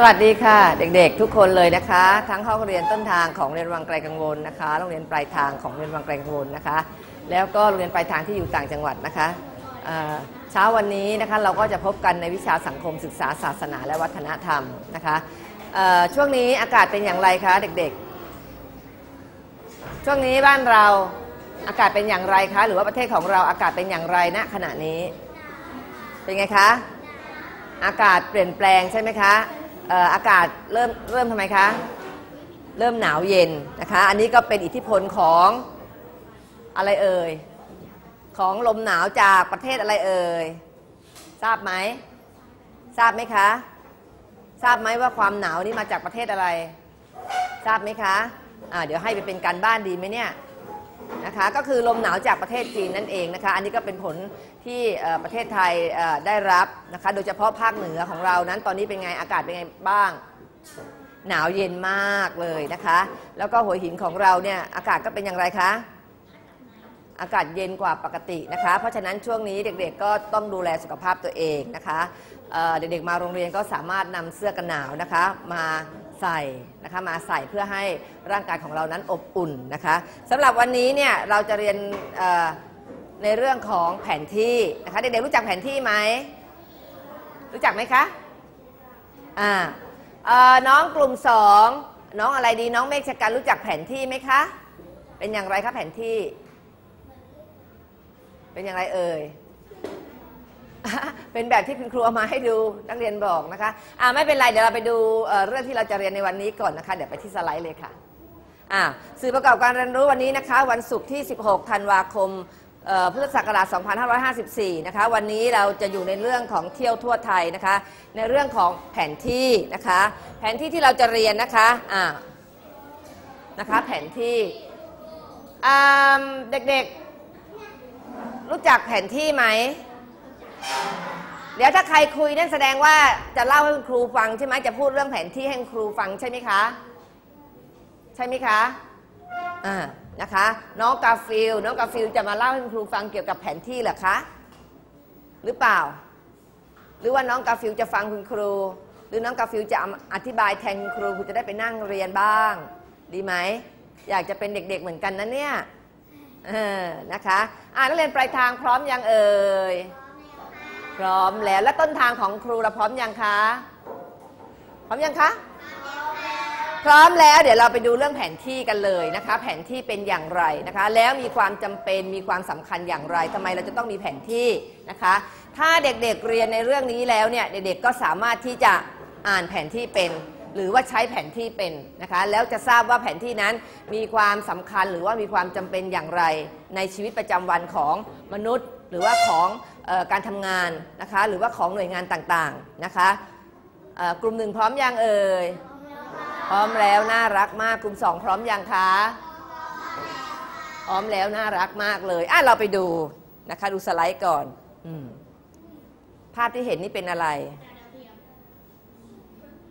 สวัสดีค่ะ เด็กๆ ทุกคนเลยนะคะ ทั้งห้องเรียนต้นทางของเรียนวังไกลกังวลนะคะโรงเรียนปลายทางของเรียนวังไกลกังวลนะคะ แล้วก็โรงเรียนปลายทางที่อยู่ต่างจังหวัดนะคะเช้าวันนี้นะคะเราก็จะพบกันในวิชาสังคมศึกษาศาสนาและวัฒนธรรมนะคะช่วงนี้อากาศเป็นอย่างไรคะเด็กๆ ช่วงนี้บ้านเราอากาศเป็นอย่างไรคะหรือว่าประเทศของเราอากาศเป็นอย่างไรณขณะนี้ เป็นไงคะ อากาศเปลี่ยนแปลงใช่ไหมคะ อากาศเริ่มเริ่มทำไมคะ เริ่มหนาวเย็นนะคะ อันนี้ก็เป็นอิทธิพลของอะไรเอ่ย ของลมหนาวจากประเทศอะไรเอ่ย ทราบไหม ทราบไหมคะ ทราบไหมว่าความหนาวนี่มาจากประเทศอะไร ทราบไหมคะอ่าเดี๋ยวให้ไปเป็นการบ้านดีไหมเนี่ย นะคะก็คือลมหนาวจากประเทศจีนนั่นเองนะคะอันนี้ก็เป็นผลที่ประเทศไทยได้รับนะคะโดยเฉพาะภาคเหนือของเรานั้นตอนนี้เป็นไงอากาศเป็นไงบ้าง หนาวเย็นมากเลยนะคะ แล้วก็หัวหินของเราเนี่ยอากาศก็เป็นอย่างไรคะอากาศเย็นกว่าปกตินะคะ เพราะฉะนั้นช่วงนี้เด็กๆก็ต้องดูแลสุขภาพตัวเองนะคะเเด็กๆมาโรงเรียนก็สามารถนำเสื้อกันหนาวนะคะ มา ใส่นะคะมาใส่เพื่อให้ร่างกายของเรานั้นอบอุ่นนะคะสำหรับวันนี้เนี่ยเราจะเรียนในเรื่องของแผนที่นะคะเด็กๆรู้จักแผนที่ไหมรู้จักไหมคะอ่าน้องกลุ่มสองน้องอะไรดีน้องเมฆชกันรู้จักแผนที่ไหมคะ เป็นอย่างไรคะแผนที่ เป็นอย่างไรเอ่ย เป็นแบบที่คุณครูเอามาให้ดูนักเรียนบอกนะคะอ่าไม่เป็นไรเดี๋ยวเราไปดูเรื่องที่เราจะเรียนในวันนี้ก่อนนะคะ เดี๋ยวไปที่สไลด์เลยค่ะอ่าสื่อประกอบการเรียนรู้วันนี้นะคะ วันศุกร์ที่ 16 ธันวาคมพุทธศักราช 2554 นะคะ วันนี้เราจะอยู่ในเรื่องของเที่ยวทั่วไทยนะคะ ในเรื่องของแผนที่นะคะ แผนที่ที่เราจะเรียนนะคะอ่านะคะ แผนที่อ่าเด็กๆ รู้จักแผนที่ไหม เดี๋ยวถ้าใครคุยนั่นแสดงว่าจะเล่าให้คุณครูฟังใช่ไหมจะพูดเรื่องแผนที่ให้คุณครูฟังใช่ไหมคะ ใช่ไหมคะอ่านะคะ น้องกาฟิลน้องกาฟิลจะมาเล่าให้คุณครูฟังเกี่ยวกับแผนที่เหรอคะหรือเปล่า หรือว่าน้องกาฟิลจะฟังคุณครู หรือน้องกาฟิลจะอธิบายแทนคุณครูคุณจะได้ไปนั่งเรียนบ้าง ดีไหมอยากจะเป็นเด็ก ๆเหมือนกันนะเนี่ยเออนะคะ อ่านักเรียนปลายทางพร้อมยังเอ่ย พร้อมแล้วและต้นทางของครูเราพร้อมยังคะพร้อมยังคะพร้อมแล้วเดี๋ยวเราไปดูเรื่องแผนที่กันเลยนะคะ แผนที่เป็นอย่างไรนะคะ แล้วมีความจำเป็นมีความสำคัญอย่างไรทำไมเราจะต้องมีแผนที่นะคะ ถ้าเด็กๆเรียนในเรื่องนี้แล้วเนี่ยเด็กๆก็สามารถที่จะอ่านแผนที่เป็น หรือว่าใช้แผนที่เป็นนะคะ แล้วจะทราบว่าแผนที่นั้นมีความสำคัญหรือว่ามีความจำเป็นอย่างไร ในชีวิตประจำวันของมนุษย์ หรือว่าของออการทำงานนะคะหรือว่าของหน่วยงานต่างๆนะคะกลุ่มหนึ่งพร้อมยังเอ่ยพร้อมแล้วน่ารักมากกลุ่มสองพร้อมยังคะพร้อมแล้วน่ารักมากเลยอะเราไปดูนะคะดูสไลด์ก่อนอภาพที่เห็นนี่เป็นอะไร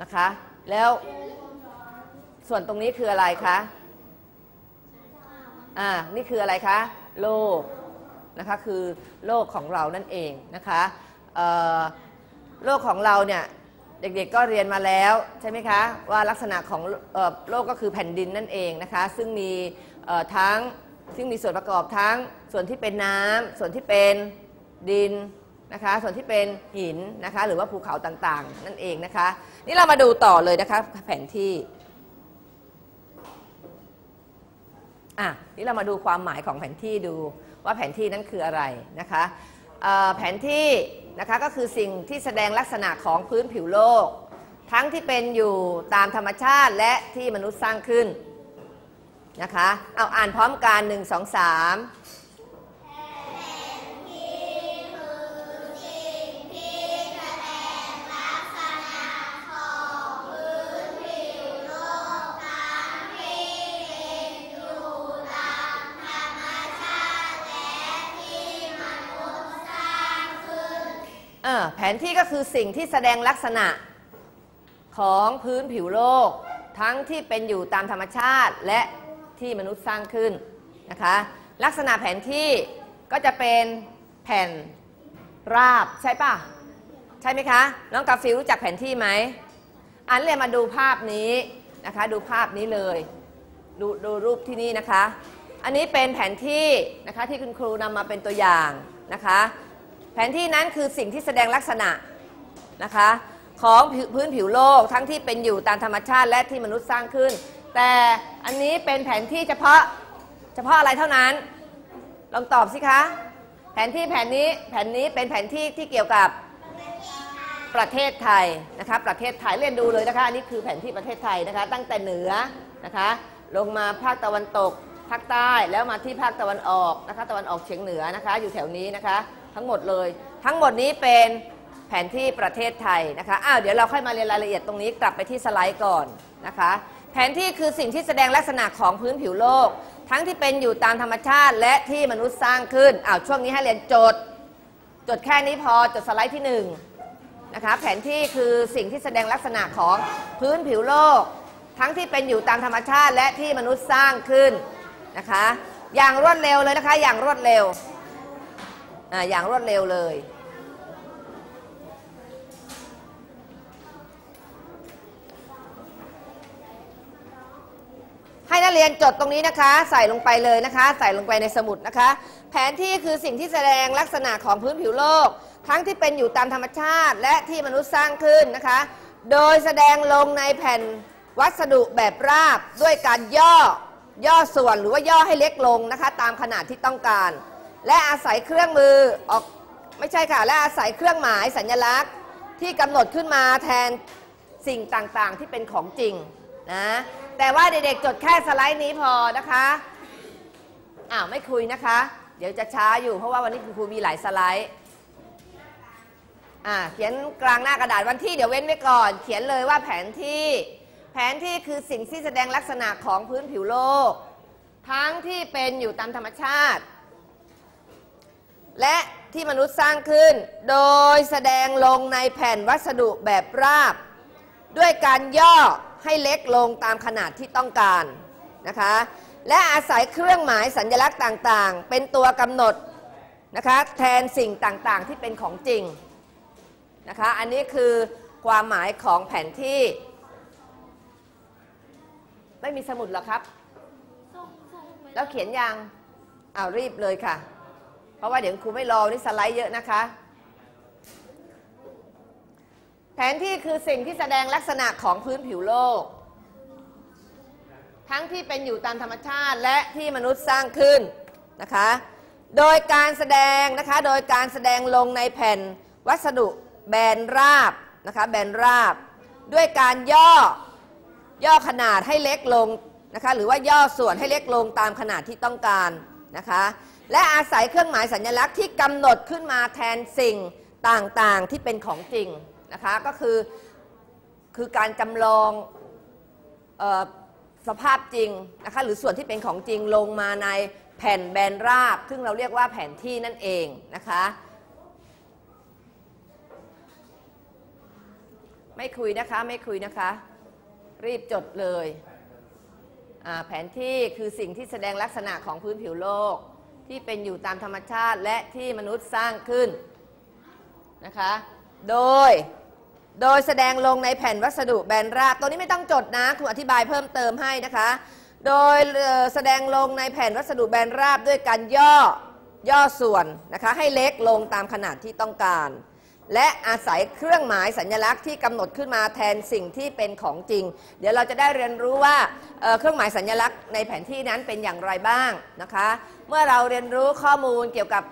นะคะ แล้วส่วนตรงนี้คืออะไรคะอ่านี่คืออะไรคะ โลก นะคะคือโลกของเรานั่นเองนะคะโลกของเราเนี่ยเด็กๆก็เรียนมาแล้วใช่ไหมคะว่าลักษณะของโลกก็คือแผ่นดินนั่นเองนะคะซึ่งมีทั้งซึ่งมีส่วนประกอบทั้งส่วนที่เป็นน้ำส่วนที่เป็นดินนะคะส่วนที่เป็นหินนะคะหรือว่าภูเขาต่างๆ นั่นเองนะคะ นี่เรามาดูต่อเลยนะคะแผนที่อะนี่เรามาดูความหมายของแผนที่ดู ว่าแผนที่นั้นคืออะไรนะคะแผนที่นะคะก็คือสิ่งที่แสดงลักษณะของพื้นผิวโลก ทั้งที่เป็นอยู่ตามธรรมชาติและที่มนุษย์สร้างขึ้นนะคะเอาอ่านพร้อมกัน 1 2 3 แผนที่ก็คือสิ่งที่แสดงลักษณะของพื้นผิวโลก ทั้งที่เป็นอยู่ตามธรรมชาติและที่มนุษย์สร้างขึ้นนะคะลักษณะแผนที่ก็จะเป็นแผ่นราบใช่ปะใช่ไหมคะ น้องกาฟิลรู้จักแผนที่ไหม อันเรียมาดูภาพนี้นะคะ ดูภาพนี้เลย ดูดูรูปที่นี่นะคะ อันนี้เป็นแผนที่นะคะที่คุณครูนำมาเป็นตัวอย่างนะคะ ผนที่นั้นคือสิ่งที่แสดงลักษณะนะคะของพื้นผิวโลกทั้งที่เป็นอยู่ตามธรรมชาติและที่มนุษย์สร้างขึ้น แต่อันนี้เป็นแผนที่เฉพาะเฉพาะอะไรเท่านั้น ลองตอบสิคะ แผนที่แผนนี้แผนนี้เป็นแผนที่ที่เกี่ยวกับประเทศไทยนะคะประเทศไทยเรียนดูเลยนะคะอันนี้คือแผนที่ประเทศไทยนะคะ ตั้งแต่เหนือนะคะลงมาภาคตะวันตกภาคใต้แล้วมาที่ภาคตะวันออกนะคะตะวันออกเฉียงเหนือนะคะ อยู่แถวนี้นะคะ ทั้งหมดเลย ทั้งหมดนี้เป็นแผนที่ประเทศไทยนะคะอ้าวเดี๋ยวเราค่อยมาเรียนรายละเอียดตรงนี้กลับไปที่สไลด์ก่อนนะคะ แผนที่คือสิ่งที่แสดงลักษณะของพื้นผิวโลก ทั้งที่เป็นอยู่ตามธรรมชาติ และที่มนุษย์สร้างขึ้นอ้าวช่วงนี้ให้เรียนจทย์จดแค่นี้พอจดสไลด์ที่หนึ่งนะคะแผนที่คือสิ่งที่แสดงลักษณะของพื้นผิวโลก ทั้งที่เป็นอยู่ตามธรรมชาติ และที่มนุษย์สร้างขึ้นนะคะ อย่างรวดเร็วเลยนะคะ อย่างรวดเร็ว อย่างรวดเร็วเลย ให้นักเรียนจดตรงนี้นะคะ ใส่ลงไปเลยนะคะ ใส่ลงไปในสมุดนะคะ แผนที่คือสิ่งที่แสดงลักษณะของพื้นผิวโลก ทั้งที่เป็นอยู่ตามธรรมชาติ และที่มนุษย์สร้างขึ้นนะคะ โดยแสดงลงในแผ่นวัสดุแบบราบด้วยการย่อย่อส่วนหรือว่าย่อให้เล็กลงนะคะ ตามขนาดที่ต้องการ และอาศัยเครื่องมือออกไม่ใช่ค่ะ และอาศัยเครื่องหมายสัญลักษณ์ที่กำหนดขึ้นมาแทนสิ่งต่างๆ ที่เป็นของจริงนะแต่ว่าเด็กๆจดแค่สไลด์นี้พอนะคะอ้าวไม่คุยนะคะ เดี๋ยวจะช้าอยู่เพราะว่าวันนี้คุณครูมีหลายสไลด์อ่าเขียนกลางหน้ากระดาษวันที่เดี๋ยวเว้นไว้ก่อน เขียนเลยว่าแผนที่ แผนที่คือสิ่งที่แสดงลักษณะของพื้นผิวโลก ทั้งที่เป็นอยู่ตามธรรมชาติ และที่มนุษย์สร้างขึ้น โดยแสดงลงในแผ่นวัสดุแบบราบ ด้วยการย่อให้เล็กลงตามขนาดที่ต้องการนะคะ และอาศัยเครื่องหมายสัญลักษณ์ต่างๆ เป็นตัวกำหนดนะคะแทนสิ่งต่างๆที่เป็นของจริงนะคะอันนี้คือความหมายของแผนที่ ไม่มีสมุดเหรอครับ แล้วเขียนยังเอาวรีบเลยค่ะ เพราะว่าเดี๋ยวครูไม่รอนี่สไลด์เยอะนะคะ แผนที่คือสิ่งที่แสดงลักษณะของพื้นผิวโลก ทั้งที่เป็นอยู่ตามธรรมชาติและที่มนุษย์สร้างขึ้นนะคะ โดยการแสดงนะคะ โดยการแสดงลงในแผ่นวัสดุแบนราบนะคะ แบนราบ ด้วยการย่อย่อขนาดให้เล็กลงนะคะ หรือว่าย่อส่วนให้เล็กลงตามขนาดที่ต้องการนะคะ และอาศัยเครื่องหมายสัญลักษณ์ที่กำหนดขึ้นมาแทนสิ่งต่างๆที่เป็นของจริงนะคะก็คือคือการจำลองออสภาพจริงนะคะหรือส่วนที่เป็นของจริงลงมาในแผ่นแบนราบ ซึ่งเราเรียกว่าแผนที่นั่นเองนะคะไม่คุยนะคะไม่คุยนะคะ รีบจดเลยแผนที่คือสิ่งที่แสดงลักษณะของพื้นผิวโลก ที่เป็นอยู่ตามธรรมชาติและที่มนุษย์สร้างขึ้นนะคะ โดย โดยแสดงลงในแผ่นวัสดุแบนราบตัวนี้ไม่ต้องจดนะครูอธิบายเพิ่มเติมให้นะคะ โดยแสดงลงในแผ่นวัสดุแบนราบด้วยการย่อย่อส่วนนะคะให้เล็กลงตามขนาดที่ต้องการ และอาศัยเครื่องหมายสัญลักษณ์ที่กำหนดขึ้นมาแทนสิ่งที่เป็นของจริง เดี๋ยวเราจะได้เรียนรู้ว่า เครื่องหมายสัญลักษณ์ในแผนที่นั้นเป็นอย่างไรบ้างนะคะ เมื่อเราเรียนรู้ข้อมูลเกี่ยวกับ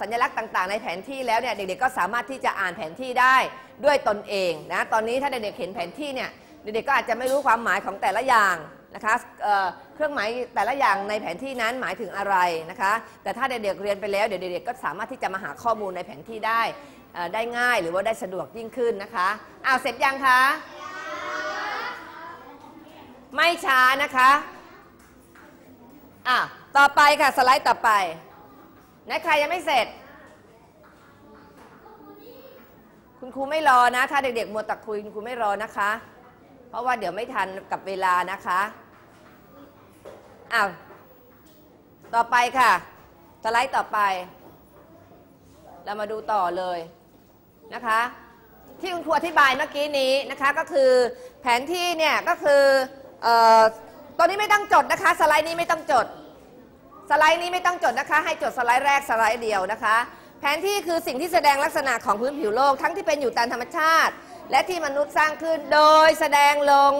สัญลักษณ์ต่าง ๆ ในแผนที่แล้วเนี่ยเด็กๆก็สามารถที่จะอ่านแผนที่ได้ด้วยตนเองนะตอนนี้ถ้าเด็กๆเห็นแผนที่เนี่ยเด็กๆก็อาจจะไม่รู้ความหมายของแต่ละอย่างนะคะเเครื่องหมายแต่ละอย่างในแผนที่นั้นหมายถึงอะไรนะคะ แต่ถ้าเด็กๆเรียนไปแล้วเดี๋ยวเด็กๆก็สามารถที่จะมาหาข้อมูลในแผนที่ได้ได้ง่ายหรือว่าได้สะดวกยิ่งขึ้นนะคะอ้าวเสร็จยังคะ ไม่ช้านะคะอะต่อไปค่ะสไลด์ต่อไปไหนใครยังไม่เสร็จ คุณครูไม่รอนะ ถ้าเด็กๆมัวตะคุยคุณครูไม่รอนะคะ เพราะว่าเดี๋ยวไม่ทันกับเวลานะคะอ้าวต่อไปค่ะ สไลด์ต่อไป เรามาดูต่อเลยนะคะ ที่คุณครูอธิบายเมื่อกี้นี้นะคะก็คือแผนที่เนี่ยก็คือ เอ่อตัวนี้ไม่ต้องจดนะคะ สไลด์นี้ไม่ต้องจด สไลด์นี้ไม่ต้องจดนะคะ ให้จดสไลด์แรกสไลด์เดียวนะคะ แผนที่คือสิ่งที่แสดงลักษณะของพื้นผิวโลก ทั้งที่เป็นอยู่ตามธรรมชาติ และที่มนุษย์สร้างขึ้นโดยแสดงลง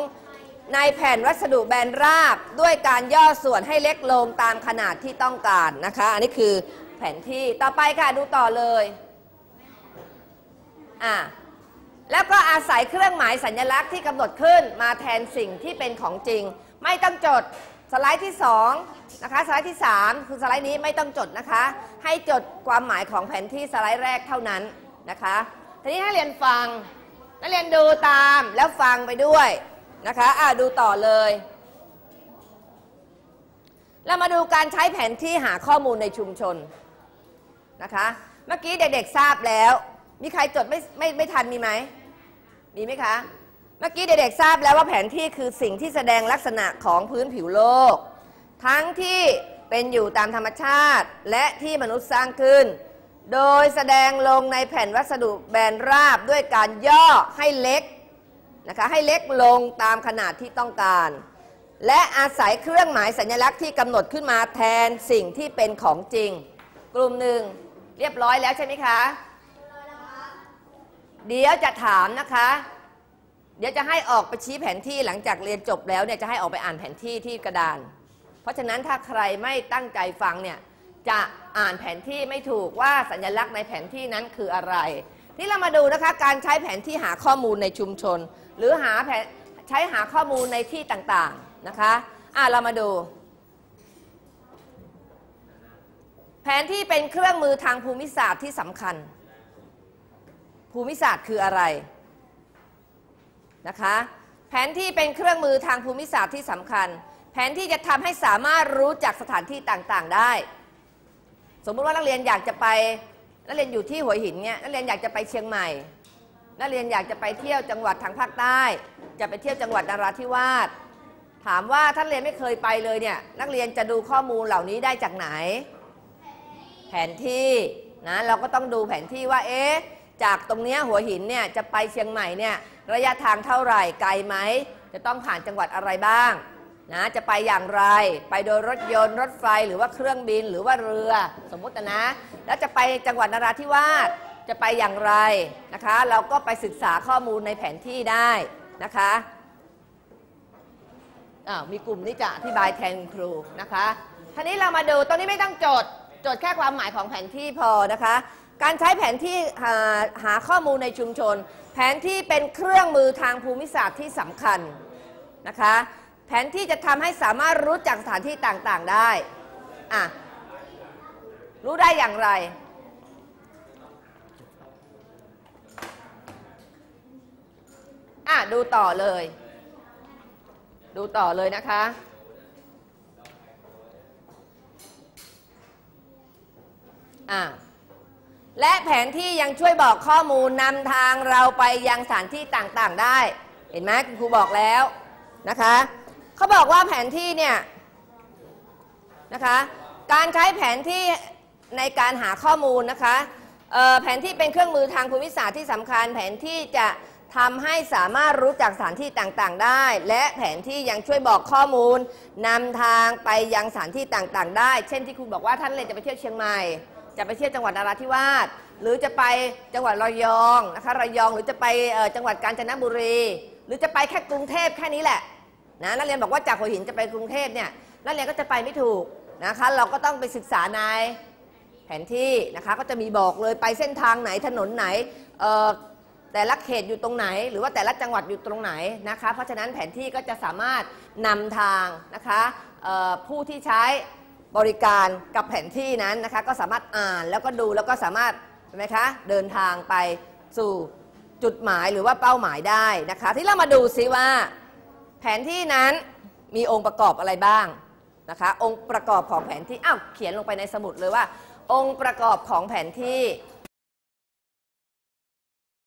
ในแผ่นวัสดุแบนราบ ด้วยการย่อส่วนให้เล็กลงตามขนาดที่ต้องการนะคะ อันนี้คือแผนที่ต่อไปค่ะดูต่อเลยอะ แล้วก็อาศัยเครื่องหมายสัญลักษณ์ที่กำหนดขึ้นมาแทนสิ่งที่เป็นของจริง ไม่ต้องจดสไลด์ที่2นะคะสไลด์ที่ 3 คือสไลด์นี้ไม่ต้องจดนะคะ ให้จดความหมายของแผนที่สไลด์แรกเท่านั้นนะคะทีนี้ให้เรียนฟังนักเรียนดูตามแล้วฟังไปด้วยนะคะอ่าดูต่อเลยเรามาดูการใช้แผนที่หาข้อมูลในชุมชนนะคะ เมื่อกี้เด็กๆทราบแล้ว มีใครจดไม่ไม่ไม่ทันมีไหม มีไหมคะ เมื่อกี้เด็กๆทราบแล้วว่าแผนที่คือสิ่งที่แสดงลักษณะของพื้นผิวโลก ทั้งที่เป็นอยู่ตามธรรมชาติและที่มนุษย์สร้างขึ้น โดยแสดงลงในแผ่นวัสดุแบนราบด้วยการย่อให้เล็กนะคะให้เล็กลงตามขนาดที่ต้องการ และอาศัยเครื่องหมายสัญลักษณ์ที่กำหนดขึ้นมาแทนสิ่งที่เป็นของจริง กลุ่มหนึ่งเรียบร้อยแล้วใช่ไหมคะ เดี๋ยวจะถามนะคะ เดี๋ยวจะให้ออกไปชี้แผนที่หลังจากเรียนจบแล้วเนี่ยจะให้ออกไปอ่านแผนที่ที่กระดาน เพราะฉะนั้นถ้าใครไม่ตั้งใจฟังเนี่ยจะอ่านแผนที่ไม่ถูกว่าสัญลักษณ์ในแผนที่นั้นคืออะไรที่เรามาดูนะคะการใช้แผนที่หาข้อมูลในชุมชน หรือหาแผนใช้หาข้อมูลในที่ต่างๆนะคะอะเรามาดู แผนที่เป็นเครื่องมือทางภูมิศาสตร์ที่สำคัญ ภูมิศาสตร์คืออะไรนะคะ แผนที่เป็นเครื่องมือทางภูมิศาสตร์ที่สำคัญ แผนที่จะทำให้สามารถรู้จักสถานที่ต่างๆได้ สมมติว่านักเรียนอยากจะไปนักเรียนอยู่ที่หัวหินเนี่ยนักเรียนอยากจะไปเชียงใหม่ นักเรียนอยากจะไปเที่ยวจังหวัดทางภาคใต้ จะไปเที่ยวจังหวัดนราธิวาสถามว่าท่านเรียนไม่เคยไปเลยเนี่ยนักเรียนจะดูข้อมูลเหล่านี้ได้จากไหน แผนที่นะเราก็ต้องดูแผนที่ว่าเอ๊ะ จากตรงเนี้ยหัวหินเนี่ยจะไปเชียงใหม่เนี่ยระยะทางเท่าไหร่ไกลไหมจะต้องผ่านจังหวัดอะไรบ้างนะจะไปอย่างไรไปโดยรถยนต์รถไฟหรือว่าเครื่องบินหรือว่าเรือสมมุตินะ แล้วจะไปจังหวัดนราธิวาสจะไปอย่างไรนะคะ เราก็ไปศึกษาข้อมูลในแผนที่ได้นะคะอ้าวมีกลุ่มนี้จะอธิบายแทนครูนะคะทีนี้เรามาดูตรงนี้ไม่ต้องจดจดแค่ความหมายของแผนที่พอนะคะ การใช้แผนที่หาหาข้อมูลในชุมชน แผนที่เป็นเครื่องมือทางภูมิศาสตร์ที่สำคัญนะคะแผนที่จะทำให้สามารถรู้จักสถานที่ต่างๆได้อะรู้ได้อย่างไร อะดูต่อเลย ดูต่อเลยนะคะ อะ และแผนที่ยังช่วยบอกข้อมูลนำทางเราไปยังสถานที่ต่างๆได้ เห็นไหมคุณครูบอกแล้วนะคะเขาบอกว่าแผนที่เนี่ยนะคะการใช้แผนที่ในการหาข้อมูลนะคะแผนที่เป็นเครื่องมือทางภูมิศาสตร์ที่สำคัญ แผนที่จะทำให้สามารถรู้จักสถานที่ต่างๆ ได้ และแผนที่ยังช่วยบอกข้อมูลนำทางไปยังสถานที่ต่างๆ ได้ เช่นที่ครูบอกว่าท่านเลยจะไปเที่ยวเชียงใหม่ จะไปเที่ยวจังหวัดนราธิวาสหรือจะไปจังหวัดระยองนะคะระยองหรือจะไปจังหวัดกาญจนบุรี หรือจะไปแค่กรุงเทพแค่นี้แหละนะนักเรียนบอกว่าจากหัวหินจะไปกรุงเทพเนี่ยนักเรียนก็จะไปไม่ถูกนะคะเราก็ต้องไปศึกษาในแผนที่นะคะก็จะมีบอกเลยไปเส้นทางไหนถนนไหนแต่ละเขตอยู่ตรงไหน หรือว่าแต่ละจังหวัดอยู่ตรงไหนนะคะเพราะฉะนั้นแผนที่ก็จะสามารถนำทางนะคะผู้ที่ใช้ บริการกับแผนที่นั้นนะคะ ก็สามารถอ่านแล้วก็ดูแล้วก็สามารถใช่ไหมคะเดินทางไปสู่จุดหมายหรือว่าเป้าหมายได้นะคะ ที่เรามาดูซิว่า แผนที่นั้นมีองค์ประกอบอะไรบ้างนะคะ องค์ประกอบของแผนที่อ้าวเขียนลงไปในสมุดเลยว่า องค์ประกอบของแผนที่